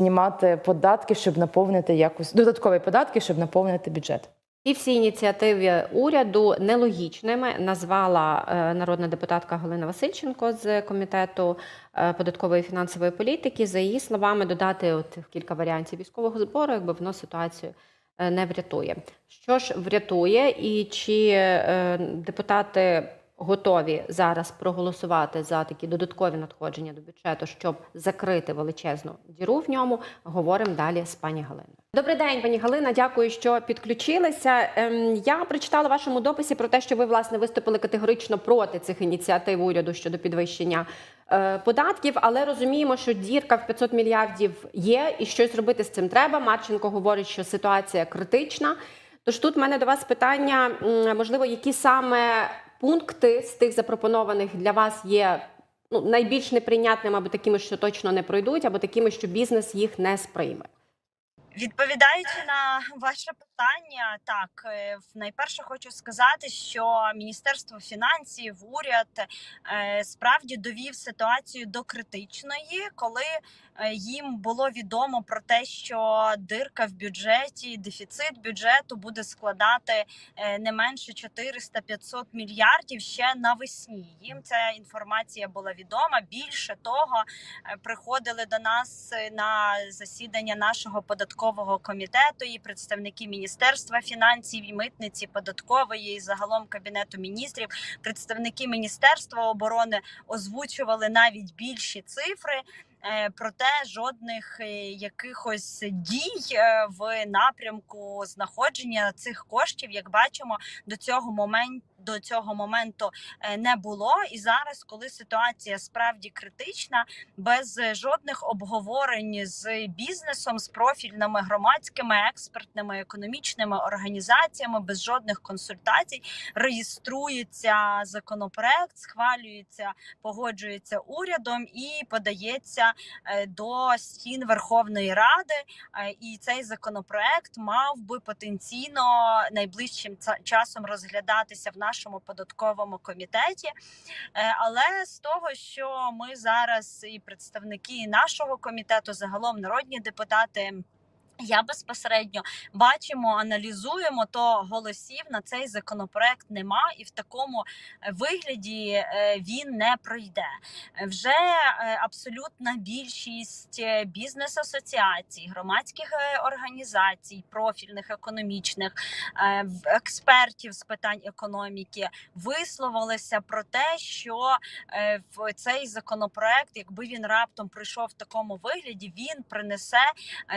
знімати податки, щоб наповнити якось додаткові податки, щоб наповнити бюджет. І всі ініціативи уряду нелогічними назвала е, народна депутатка Галина Васильченко з комітету е, податкової і фінансової політики. За її словами, додати от кілька варіантів військового збору, якби воно ситуацію е, не врятує. Що ж врятує, і чи депутати готові зараз проголосувати за такі додаткові надходження до бюджету, щоб закрити величезну діру в ньому? Говоримо далі з пані Галиною. Добрий день, пані Галина. Дякую, що підключилися. Ем, Я прочитала в вашому дописі про те, що ви власне виступили категорично проти цих ініціатив уряду щодо підвищення е, податків, але розуміємо, що дірка в 500 мільярдів є, і щось робити з цим треба. Марченко говорить, що ситуація критична. Тож тут в мене до вас питання: можливо, які саме пункти з тих запропонованих для вас є ну, найбільш неприйнятними, або такими, що точно не пройдуть, або такими, що бізнес їх не сприйме. Відповідаючи на ваше питання, так е, найперше хочу сказати, що Міністерство фінансів, уряд е, справді довів ситуацію до критичної, коли їм було відомо про те, що дирка в бюджеті, дефіцит бюджету буде складати е, не менше 400-500 мільярдів ще навесні. Їм ця інформація була відома. Більше того, е, приходили до нас е, на засідання нашого податкового комітету і представники міністерства фінансів, і митниці, податкової, і загалом кабінету міністрів, представники міністерства оборони озвучували навіть більші цифри. Е, Проте жодних е, якихось дій е, в напрямку знаходження цих коштів, як бачимо, до цього моменту до цього моменту е, не було. І зараз, коли ситуація справді критична, без е, жодних обговорень з бізнесом, з профільними громадськими, експертними, економічними організаціями, без жодних консультацій, реєструється законопроект, схвалюється, погоджується урядом і подається е, до стін Верховної Ради. І цей законопроект мав би потенційно найближчим часом розглядатися в нашому податковому комітеті. Е, Але з того, що ми зараз і представники нашого комітету, загалом народні депутати. Я безпосередньо бачимо, аналізуємо, то голосів на цей законопроект нема, і в такому е, вигляді е, він не пройде. Вже е, абсолютна більшість бізнес-асоціацій, громадських організацій, профільних економічних експертів з питань економіки висловилися про те, що в цей законопроект, якби він раптом прийшов в такому вигляді, він принесе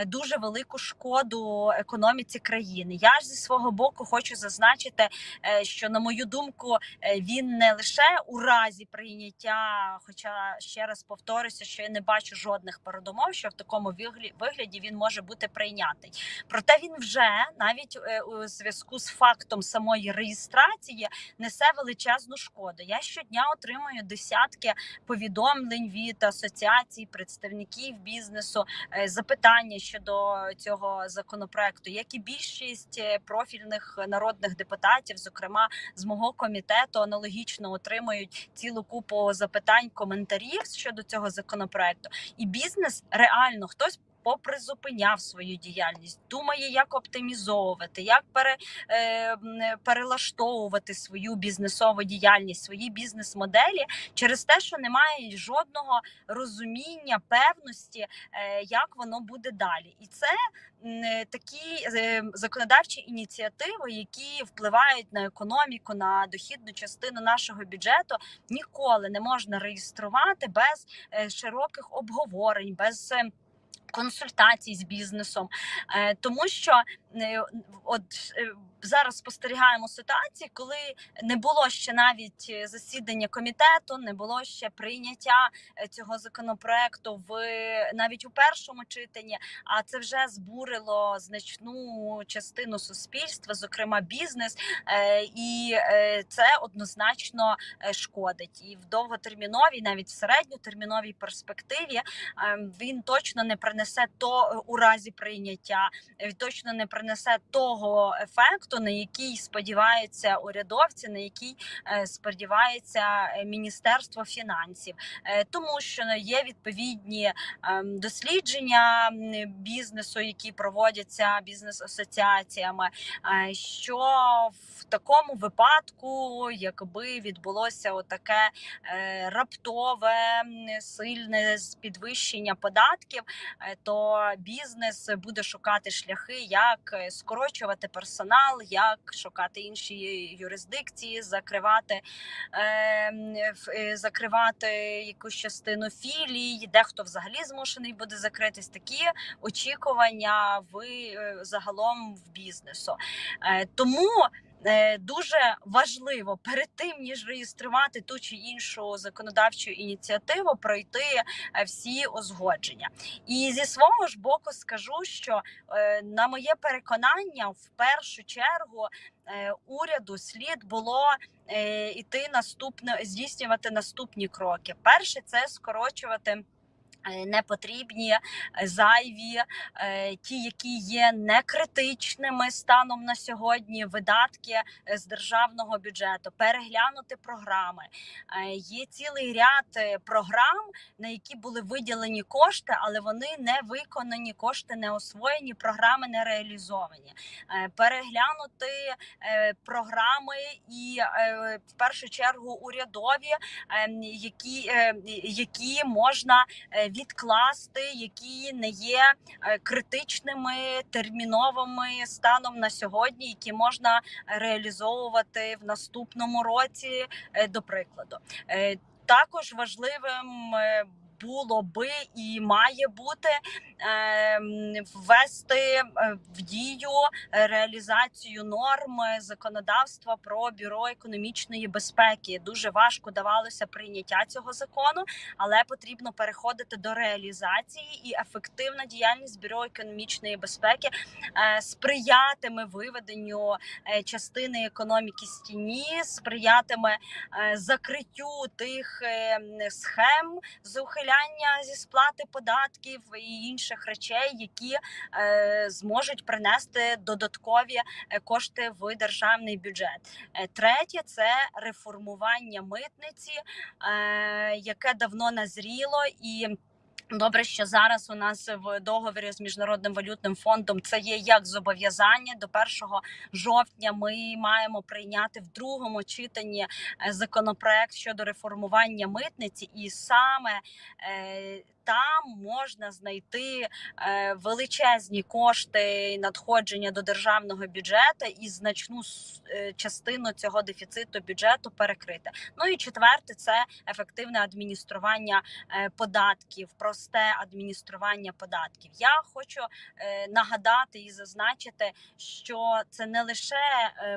дуже велику шкоду економіці країни. Я ж зі свого боку хочу зазначити, е, що на мою думку, е, він не лише у разі прийняття, хоча ще раз повторюся, що я не бачу жодних передумов, що в такому вигляді він може бути прийнятий. Проте він вже навіть е, у зв'язку з фактом самої реєстрації несе величезну шкоду. Я щодня отримую десятки повідомлень від асоціацій, представників бізнесу, запитання щодо цього законопроекту, як і більшість е, профільних народних депутатів, зокрема з мого комітету, аналогічно отримують цілу купу запитань, коментарів щодо цього законопроекту. І бізнес реально хтось. Попризупиняв свою діяльність, думає, як оптимізовувати, як пере, е, перелаштовувати свою бізнесову діяльність, свої бізнес-моделі через те, що немає жодного розуміння, певності, е, як воно буде далі, і це е, такі е, законодавчі ініціативи, які впливають на економіку, на дохідну частину нашого бюджету, ніколи не можна реєструвати без е, широких обговорень, без е, консультацій з бізнесом, Е, тому що е, от е, зараз спостерігаємо ситуації, коли не було ще навіть засідання комітету, не було ще прийняття цього законопроекту в навіть у першому читанні. А це вже збурило значну частину суспільства, зокрема бізнес, і це однозначно шкодить. І в довготерміновій, навіть в середньотерміновій перспективі, е, він точно не принесе принесе то у разі прийняття, е, точно не принесе того ефекту, на який сподіваються урядовці, на який е, сподівається е, Міністерство фінансів, Е, тому що є відповідні ем, дослідження бізнесу, які проводяться бізнес-асоціаціями. е, Що в такому випадку, якби відбулося отаке е, раптове сильне підвищення податків, е, то бізнес буде шукати шляхи, як е, скорочувати персонал, як шукати інші юрисдикції, закривати, е, м, ф- е, закривати якусь частину філій. Дехто взагалі змушений буде закритись. Такі очікування в е, загалом в бізнесу. Е, Тому дуже важливо перед тим ніж реєструвати ту чи іншу законодавчу ініціативу, пройти е, всі озгодження. І зі свого ж боку скажу, що е, на моє переконання, в першу чергу е, уряду слід було е, іти наступне здійснювати наступні кроки. Перше це скорочувати. Е, Непотрібні, е, зайві, е, ті, які є некритичними станом на сьогодні, видатки з державного бюджету, переглянути програми. Є цілий ряд програм, на які були виділені кошти, але вони не виконані, кошти не освоєні, програми не реалізовані. Переглянути програми і в першу чергу урядові, е, які, які можна відкласти, які не є е, критичними терміновими станом на сьогодні, які можна реалізовувати в наступному році, е, до прикладу. Е, Також важливим було би і має бути е, ввести е, в дію реалізацію норм законодавства про бюро економічної безпеки. Дуже важко давалося прийняття цього закону, але потрібно переходити до реалізації і ефективна діяльність бюро економічної безпеки е, сприятиме виведенню е, частини економіки з тіні, сприятиме закриттю тих е, схем з ухиляння зі сплати податків і інших речей, які е, зможуть принести додаткові е, кошти в державний бюджет. Е, Третє це реформування митниці, яке давно назріло і. Добре, що зараз у нас в договорі з міжнародним валютним фондом це є як зобов'язання до 1 жовтня. Ми маємо прийняти в другому читанні е, законопроект щодо реформування митниці, і саме е, там можна знайти е, величезні кошти надходження до державного бюджету і значну е, частину цього дефіциту бюджету перекрити. Ну і четверте це ефективне адміністрування е, податків, просте адміністрування податків. Я хочу нагадати і зазначити, що це не лише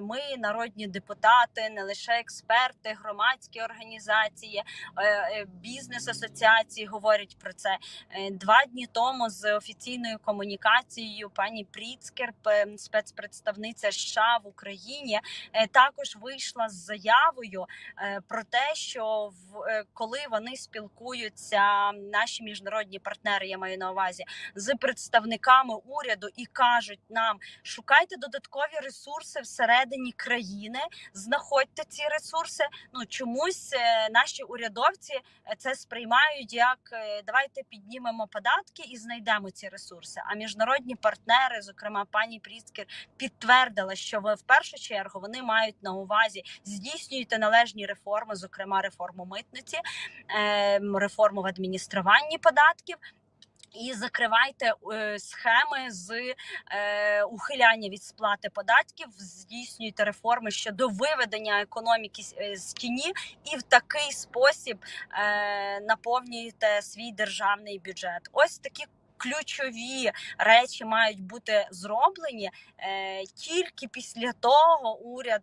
ми, народні депутати, не лише експерти, громадські організації, е, бізнес-асоціації говорять про це. Е, Два дні тому з офіційною комунікацією пані Пріцкер, спецпредставниця США в Україні, е, також вийшла з заявою е, про те, що в коли вони спілкуються, наші міжнародні партнери, я маю на увазі, з представниками уряду і кажуть нам: шукайте додаткові ресурси всередині країни, знаходьте ці ресурси. Ну чомусь наші урядовці це сприймають як е, давайте піднімемо податки і знайдемо ці ресурси. А міжнародні партнери, зокрема пані Пріцкер, підтвердила, що ви в першу чергу вони мають на увазі здійснюєте належні реформи, зокрема реформу митниці, е, реформу в адмініструванні податків. І закривайте е, схеми з е, ухиляння від сплати податків, здійснюйте реформи щодо виведення економіки з- е, тіні, і в такий спосіб наповнюєте свій державний бюджет. Ось такі. Ключові речі мають бути зроблені е, тільки після того уряд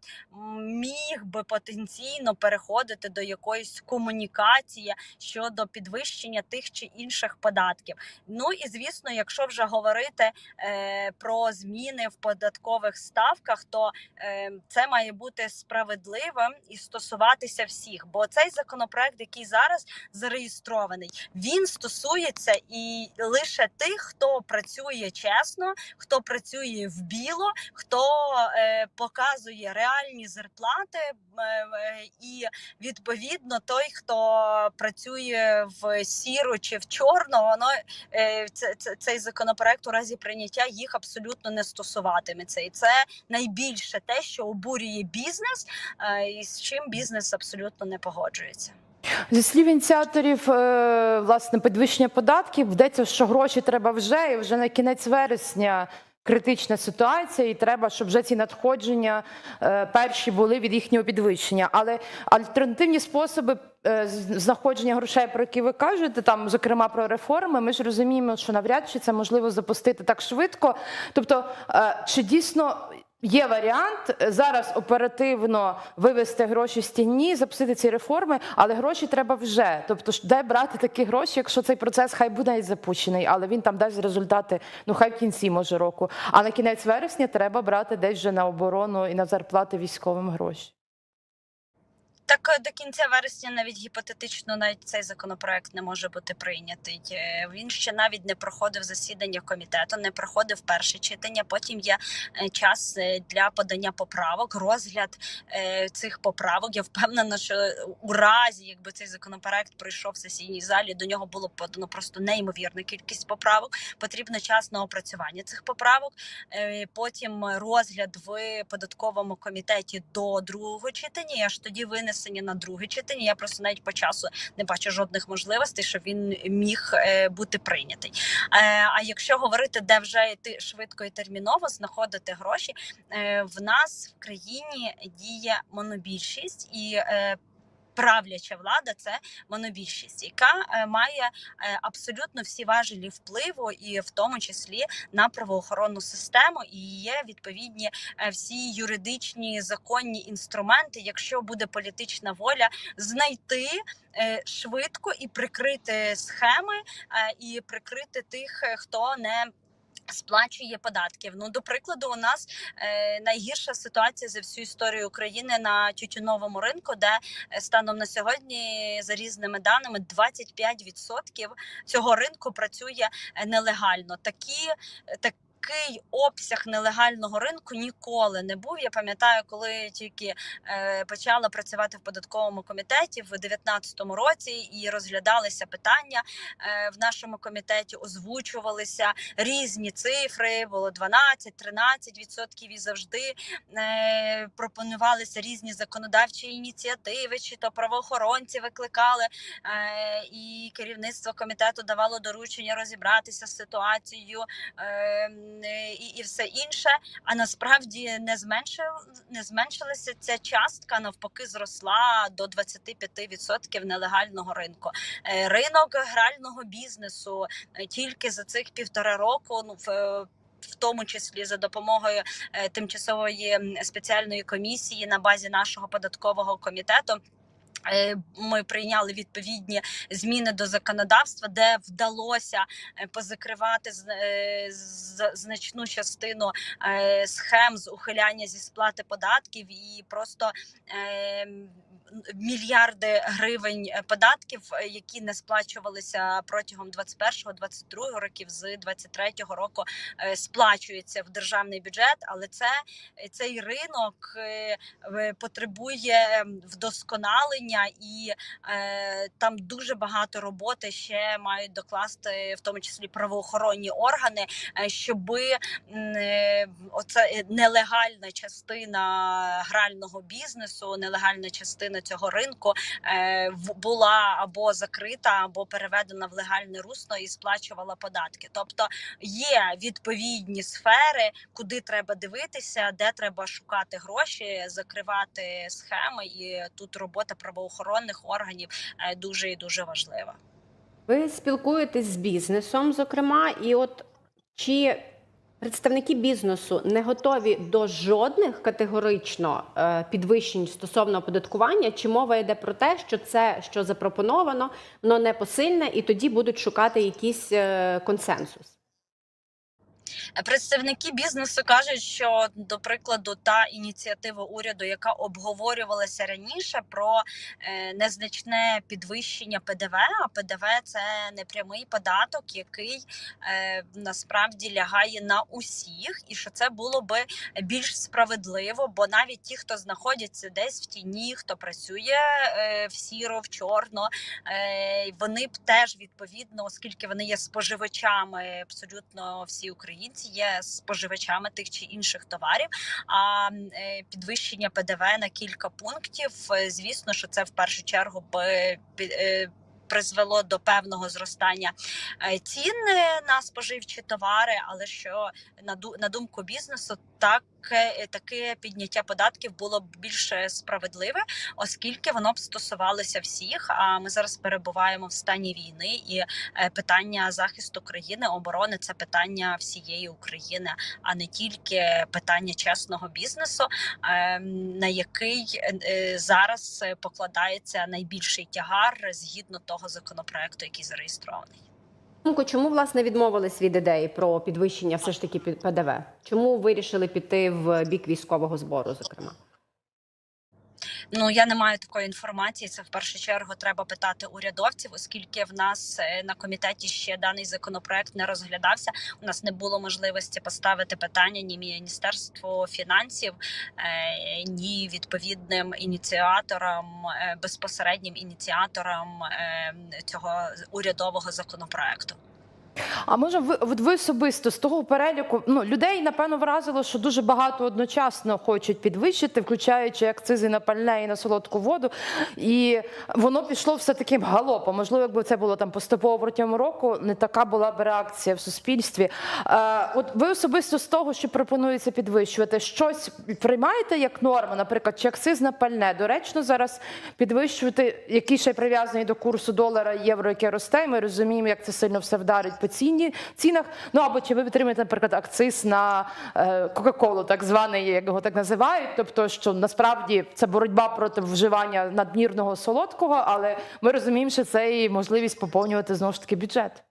міг би потенційно переходити до якоїсь комунікації щодо підвищення тих чи інших податків. Ну і звісно, якщо вже говорити е, про зміни в податкових ставках, то е, це має бути справедливим і стосуватися всіх. Бо цей законопроект, який зараз зареєстрований, він стосується і лише тих, хто працює чесно, хто працює в біло, хто е, показує реальні зарплати, е, е, і відповідно той, хто працює в сіру чи в чорну, воно е, це, це, цей законопроект у разі прийняття їх абсолютно не стосуватиметься. І це найбільше те, що обурює бізнес, е, і з чим бізнес абсолютно не погоджується. Зі слів ініціаторів, е, власне, підвищення податків йдеться, що гроші треба вже, і вже на кінець вересня критична ситуація, і треба, щоб вже ці надходження е, перші були від їхнього підвищення. Але альтернативні способи е, знаходження грошей, про які ви кажете, там, зокрема про реформи, ми ж розуміємо, що навряд чи це можливо запустити так швидко. Тобто, чи дійсно. Є варіант е, зараз оперативно вивести гроші з тіні, запустити ці реформи, але гроші треба вже. Тобто, де брати такі гроші, якщо цей процес хай буде і запущений, але він там дасть результати, ну хай в кінці може року. А на кінець вересня треба брати десь вже на оборону і на зарплати військовим гроші. Так е, до кінця вересня навіть гіпотетично навіть цей законопроект не може бути прийнятий. Е, Він ще навіть не проходив засідання комітету, не проходив перше читання. Потім є е, час для подання поправок, розгляд цих поправок. Я впевнена, що у разі, якби цей законопроект пройшов в сесійній залі, до нього було подано просто неймовірна кількість поправок. Потрібно час на опрацювання цих поправок. Потім розгляд в податковому комітеті до другого читання. і Аж тоді винесення на друге читання. Я просто навіть по часу не бачу жодних можливостей, щоб він міг е, бути прийнятий. Е, А якщо говорити, де вже йти швидко і терміново знаходити гроші, е, в нас в країні діє монобільшість і. Правляча влада це монобільшість, яка е, має е, абсолютно всі важелі впливу, і в тому числі на правоохоронну систему, і є відповідні е, всі юридичні законні інструменти, якщо буде політична воля, знайти швидко і прикрити схеми, і прикрити тих, хто не Сплачує податків. Ну до прикладу, у нас е, найгірша ситуація за всю історію України на тютюновому ринку, де е, станом на сьогодні, за різними даними, 25% цього ринку працює е, нелегально. Такі е, так. Такий обсяг нелегального ринку ніколи не був. Я пам'ятаю, коли тільки е, почала працювати в податковому комітеті в 2019 році і розглядалися питання е, в нашому комітеті, озвучувалися різні цифри. Було 12-13% і завжди е, пропонувалися різні законодавчі ініціативи, чи то правоохоронці викликали, і керівництво комітету давало доручення розібратися з ситуацією. Е, і, і все інше. А насправді не зменшив, не зменшилася ця частка, навпаки, зросла до 25% нелегального ринку. Е, Ринок грального бізнесу е, тільки за цих півтора року. Ну в в тому числі за допомогою тимчасової спеціальної комісії на базі нашого податкового комітету. Е, Ми прийняли відповідні зміни до законодавства, де вдалося е, позакривати е, значну частину схем з ухиляння зі сплати податків і просто е, мільярди гривень е, податків, е, які не сплачувалися протягом 21-22 років, з 23-го року е, сплачуються в державний бюджет, але це цей ринок потребує ем, вдосконалення і там дуже багато роботи ще мають докласти, в тому числі правоохоронні органи, щоби оце нелегальна частина грального бізнесу, нелегальна частина цього ринку е, була або закрита, або переведена в легальне русло і сплачувала податки. Тобто є відповідні сфери, куди треба дивитися, де треба шукати гроші, закривати схеми, і тут робота правоохоронних органів е, дуже і дуже важлива. Ви спілкуєтесь з бізнесом, зокрема, і от чи представники бізнесу не готові до жодних категорично е, підвищень стосовно оподаткування, чи мова йде про те, що це, що запропоновано, воно не посильне, і тоді будуть шукати якийсь е, консенсус? Представники бізнесу кажуть, що до прикладу та ініціатива уряду, яка обговорювалася раніше, про е, незначне підвищення ПДВ. А ПДВ це непрямий податок, який е, насправді лягає на усіх, і що це було би більш справедливо, бо навіть ті, хто знаходяться десь в тіні, хто працює е, в сіро, в чорно, вони б теж відповідно, оскільки вони є споживачами, абсолютно всі українці є споживачами тих чи інших товарів. А е, підвищення ПДВ на кілька пунктів, е, звісно, що це в першу чергу би е, призвело до певного зростання цін на споживчі товари, але що на думку бізнесу, так е, таке підняття податків було б більш е, справедливе, оскільки воно б стосувалося всіх. А ми зараз перебуваємо в стані війни, і е, питання захисту країни, оборони це питання всієї України, а не тільки питання чесного бізнесу, е, на який е, зараз покладається найбільший тягар згідно того законопроекту, який зареєстрований. Чому власне відмовились від ідеї про підвищення все ж таки ПДВ? Чому вирішили піти в бік військового збору, зокрема? Ну я не маю такої інформації. Це в першу чергу треба питати урядовців, оскільки в нас е, на комітеті ще даний законопроект не розглядався. У нас не було можливості поставити питання ні міністерству фінансів, е, ні відповідним ініціаторам, е, безпосереднім ініціаторам цього урядового законопроекту. А може, ви, ви особисто з того переліку ну людей напевно вразило, що дуже багато одночасно хочуть підвищити, включаючи акцизи на пальне і на солодку воду. І воно пішло все таким галопом. Можливо, якби це було там поступово протягом року, не така була б реакція в суспільстві. Е, от ви особисто з того, що пропонується підвищувати, щось приймаєте як норму, наприклад, чи акциз на пальне доречно зараз підвищувати, який ще прив'язаний до курсу долара євро, яке росте. Ми розуміємо, як це сильно все вдарить по ціні цінах. Ну або чи ви підтримуєте, наприклад, акциз на е, Кока-Колу, так званий, як його так називають. Тобто, що насправді це боротьба проти вживання надмірного солодкого, але ми розуміємо, що це і можливість поповнювати знову ж таки бюджет.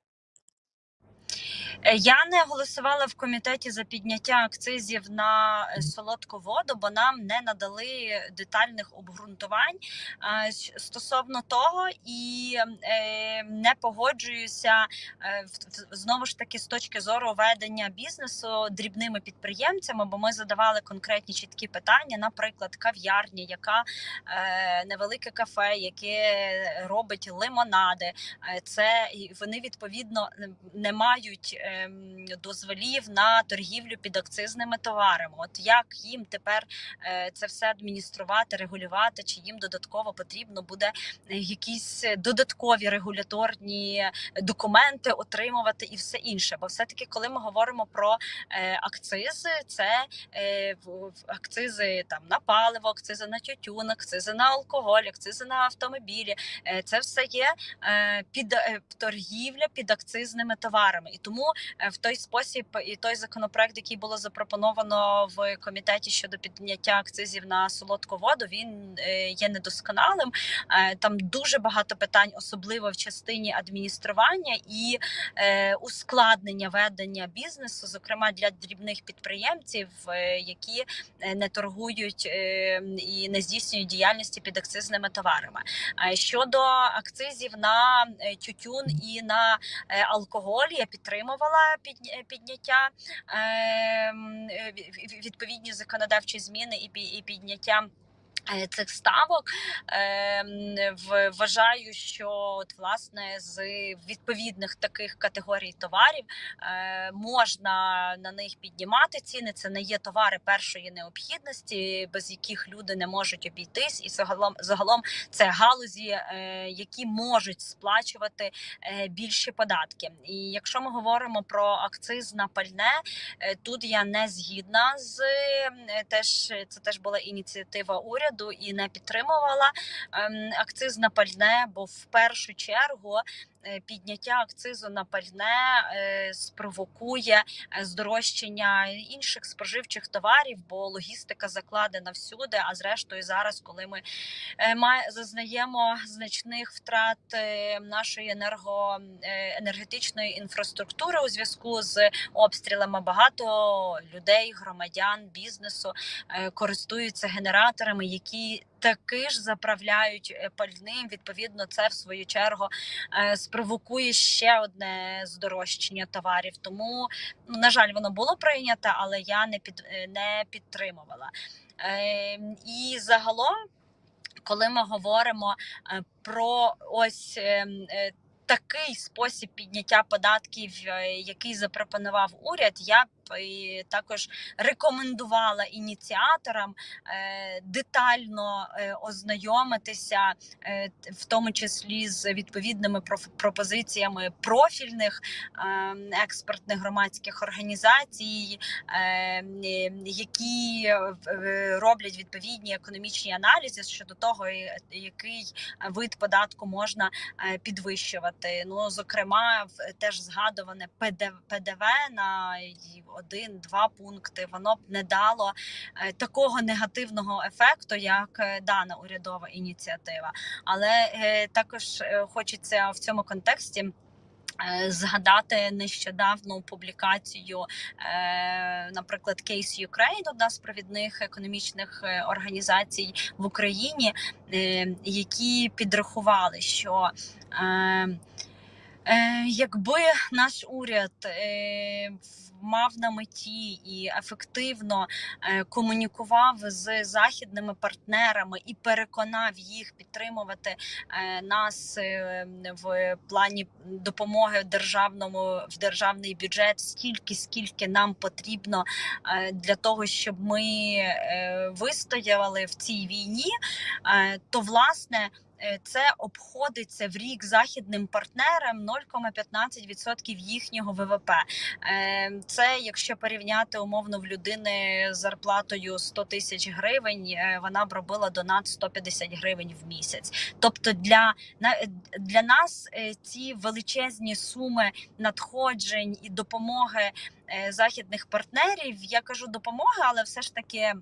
Е, Я не голосувала в комітеті за підняття акцизів на е, солодку воду, бо нам не надали детальних обґрунтувань стосовно того, і е, не погоджуюся знову ж таки з точки зору ведення бізнесу дрібними підприємцями, бо ми задавали конкретні чіткі питання, наприклад, кав'ярня, яка невелике кафе, яке робить лимонади. Це вони відповідно не мають ем, дозволів на торгівлю під акцизними товарами. От як їм тепер е, це все адмініструвати, регулювати, чи їм додатково потрібно буде е, якісь додаткові регуляторні документи отримувати і все інше. Бо все-таки, коли ми говоримо про е, акцизи, це в- акцизи там на паливо, акцизи на тютюн, акцизи на алкоголь, акцизи на автомобілі. Це все є під торгівля під акцизними товарами, і тому в той спосіб і той законопроект, який було запропоновано в комітеті щодо підняття акцизів на солодку воду, він е, є недосконалим. Е, Там дуже багато питань, особливо в частині адміністрування і е, ускладнення ведення бізнесу, зокрема для дрібних підприємців, е, які е, не торгують е, і не здійснюють діяльності під акцизними товарами. Е, Щодо акцизів на е, тютюн і на е, алкоголь, я підтримувала підняття е, м, е, ві- ві- відповідні законодавчі зміни і підняття. Е, Цих ставок Ем, вважаю, що от власне з відповідних таких категорій товарів е, можна на них піднімати ціни. Це не є товари першої необхідності, без яких люди не можуть обійтись, і загалом загалом це галузі, е, які можуть сплачувати більші податки. І якщо ми говоримо про акциз на пальне, тут я не згідна з теж це теж була ініціатива уряду і не підтримувала ем, акциз на пальне, бо в першу чергу підняття акцизу на пальне е, спровокує е, здорожчання інших споживчих товарів, бо логістика закладена всюди. А зрештою, зараз, коли ми е, зазнаємо значних втрат е, нашої енерго е, енергетичної інфраструктури у зв'язку з обстрілами, багато людей, громадян, бізнесу е, користуються генераторами, які таки ж заправляють е, пальним. Відповідно, це в свою чергу е, спровокує ще одне здорожчання товарів. Тому, ну, на жаль, воно було прийнято, але я не під е, не підтримувала. Е, І загалом, коли ми говоримо про ось. е, е, Такий спосіб підняття податків, який запропонував уряд, я і також рекомендувала ініціаторам е, детально е, ознайомитися, е, в тому числі з відповідними пропозиціями профільних е, експертних громадських організацій, е, е, які роблять відповідні економічні аналізи щодо того, який вид податку можна підвищувати. Ну, зокрема, теж згадуване ПДВ, на один-два пункти. Воно б не дало е, такого негативного ефекту, як е, дана урядова ініціатива. Але е, також хочеться в цьому контексті. Згадати нещодавну публікацію, наприклад, Case Ukraine, одна з провідних економічних організацій в Україні, які підрахували, що якби наш уряд мав на меті і ефективно е, комунікував з західними партнерами і переконав їх підтримувати е, нас е, в плані допомоги державному в державний бюджет стільки, скільки нам потрібно для того, щоб ми вистояли в цій війні, то власне. Е, Це обходиться в рік західним партнерам 0,15% їхнього ВВП. Е, Це якщо порівняти умовно в людини з зарплатою 100 тисяч гривень, е, вона б робила донат 150 гривень в місяць. Тобто для, для нас ці величезні суми надходжень і допомоги західних партнерів, я кажу допомоги, але все ж таки.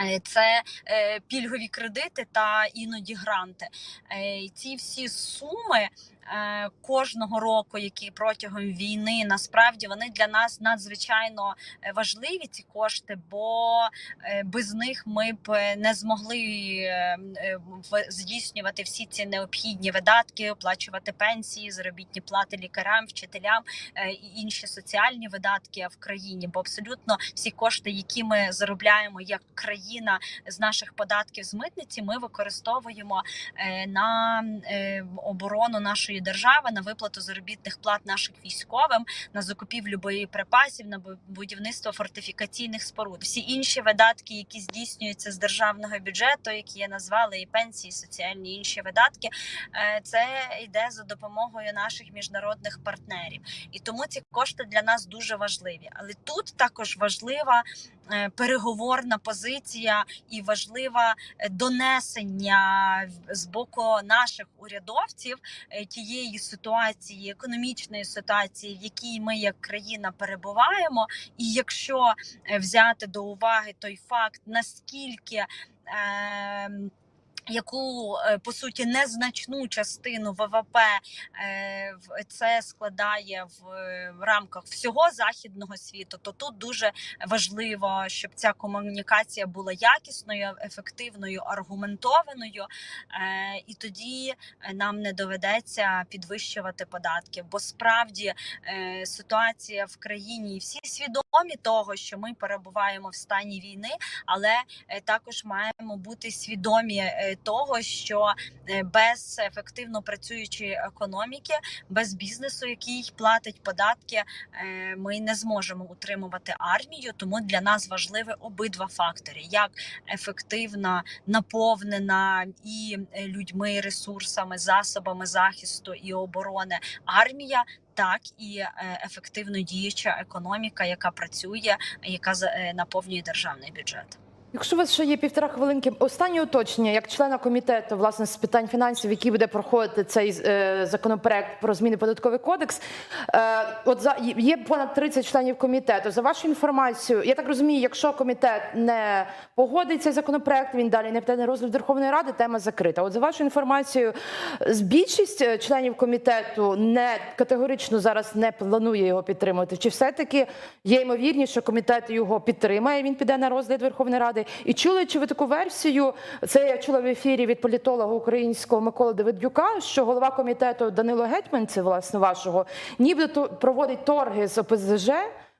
Е, Це е, пільгові кредити та іноді гранти. Е, ці всі суми кожного року, які протягом війни насправді вони для нас надзвичайно е, важливі. Ці кошти, бо е, без них ми б е, не змогли е, е, здійснювати всі ці необхідні видатки, оплачувати пенсії, заробітні плати лікарям, вчителям е, і інші соціальні видатки в країні. Бо абсолютно всі кошти, які ми заробляємо як країна з наших податків з митниці, ми використовуємо е, на е, оборону нашої держави, на виплату заробітних плат наших військовим, на закупівлю боєприпасів, на будівництво фортифікаційних споруд. Всі інші видатки, які здійснюються з державного бюджету, які я назвала і пенсії, і соціальні інші видатки, е, це йде за допомогою наших міжнародних партнерів. І тому ці кошти для нас дуже важливі. Але тут також важлива переговорна позиція і важливе донесення з боку наших урядовців е, тієї ситуації, економічної ситуації, в якій ми як країна перебуваємо. І якщо е, взяти до уваги той факт, наскільки ем, яку е, по суті незначну частину ВВП е, це складає в, рамках всього західного світу, то тут дуже важливо, щоб ця комунікація була якісною, ефективною, аргументованою, е, і тоді нам не доведеться підвищувати податки. Бо справді ситуація в країні всі свідомі того, що ми перебуваємо в стані війни, але також маємо бути свідомі того, що е, без ефективно працюючої економіки, без бізнесу, який платить податки, е, ми не зможемо утримувати армію. Тому для нас важливі обидва фактори: як ефективна, наповнена і е, людьми, ресурсами, засобами захисту і оборони армія. Так і ефективно діюча економіка, яка працює, яка наповнює державний бюджет. Якщо у вас ще є півтора хвилинки, останнє уточнення, як члена комітету власне з питань фінансів, який буде проходити цей е, законопроект про зміни податковий кодекс. Е, от за є понад 30 членів комітету. За вашу інформацію, я так розумію, якщо комітет не погодить цей законопроект, він далі не піде на розгляд Верховної Ради, тема закрита. От за вашу інформацію, більшість е, членів комітету не категорично зараз не планує його підтримувати. Чи все-таки є ймовірність, що комітет його підтримає? Він піде на розгляд Верховної Ради. І чули чи ви таку версію? Це я чула в ефірі від політолога українського Миколи Давидюка, що голова комітету Данило Гетьман, це власне вашого, нібито проводить торги з ОПЗЖ.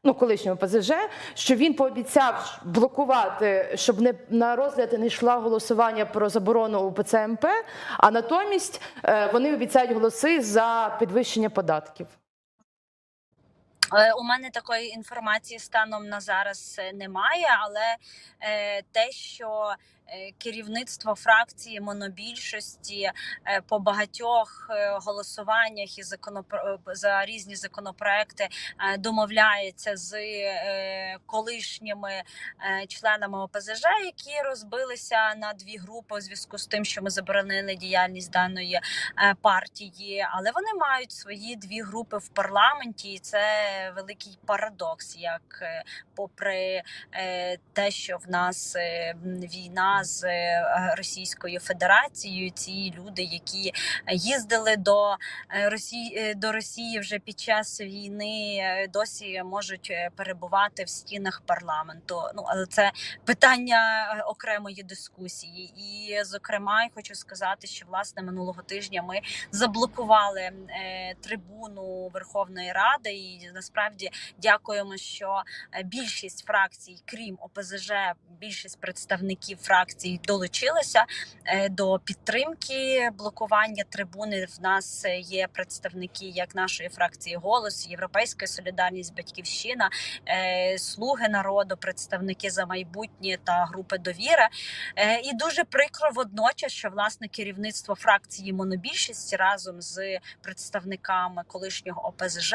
Ну, колишнього ПЗЖ, що він пообіцяв блокувати, щоб не на розгляд не йшла голосування про заборону УПЦ МП, а натомість е, вони обіцяють голоси за підвищення податків. Е, У мене такої інформації станом на зараз е, немає, але е, те, що керівництво фракції монобільшості е, по багатьох е, голосуваннях і законопро... за різні законопроекти е, домовляється з е, колишніми е, членами ОПЗЖ, які розбилися на дві групи у зв'язку з тим, що ми заборонили діяльність даної е, партії, але вони мають свої дві групи в парламенті, і це великий парадокс, як е, попри е, те, що в нас е, м, з е, Російською Федерацією, ці люди, які їздили до е, Росії е, до Росії вже під час війни, досі можуть перебувати в стінах парламенту. Ну але це питання окремої дискусії. І, зокрема, я хочу сказати, що власне минулого тижня ми заблокували трибуну Верховної Ради, і насправді дякуємо, що більшість фракцій, крім ОПЗЖ, більшість представників фракцій долучилися е, до підтримки блокування трибуни. В нас е, є представники як нашої фракції голос, Європейська Солідарність, Батьківщина, е, Слуги народу, представники за майбутнє та групи довіра. І дуже прикро водночас, що власне керівництво фракції монобільшості разом з представниками колишнього ОПЗЖ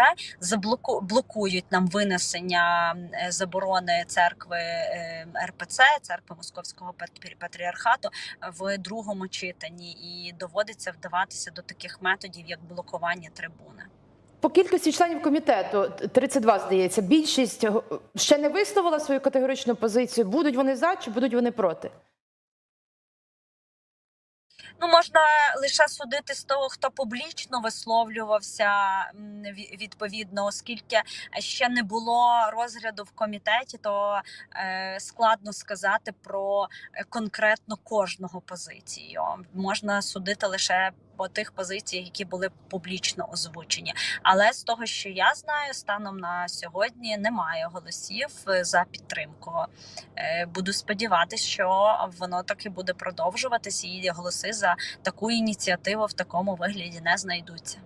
блокують нам винесення заборони церкви РПЦ, церкви Московського патріархату в другому читанні, і доводиться вдаватися до таких методів, як блокування трибуни. По кількості членів комітету 32, здається, більшість е, ще не висловила свою категоричну позицію. Будуть вони за чи будуть вони проти? Ну, можна лише судити з того, хто публічно висловлювався відповідно, оскільки ще не було розгляду в комітеті, то е, складно сказати про е, конкретно кожного позицію. Можна судити лише по тих позиціях, які були публічно озвучені. Але з того, що я знаю, станом на сьогодні немає голосів е, за підтримку. Е, Буду сподіватися, що воно так і буде продовжуватися, і голоси за таку ініціативу в такому вигляді не знайдуться.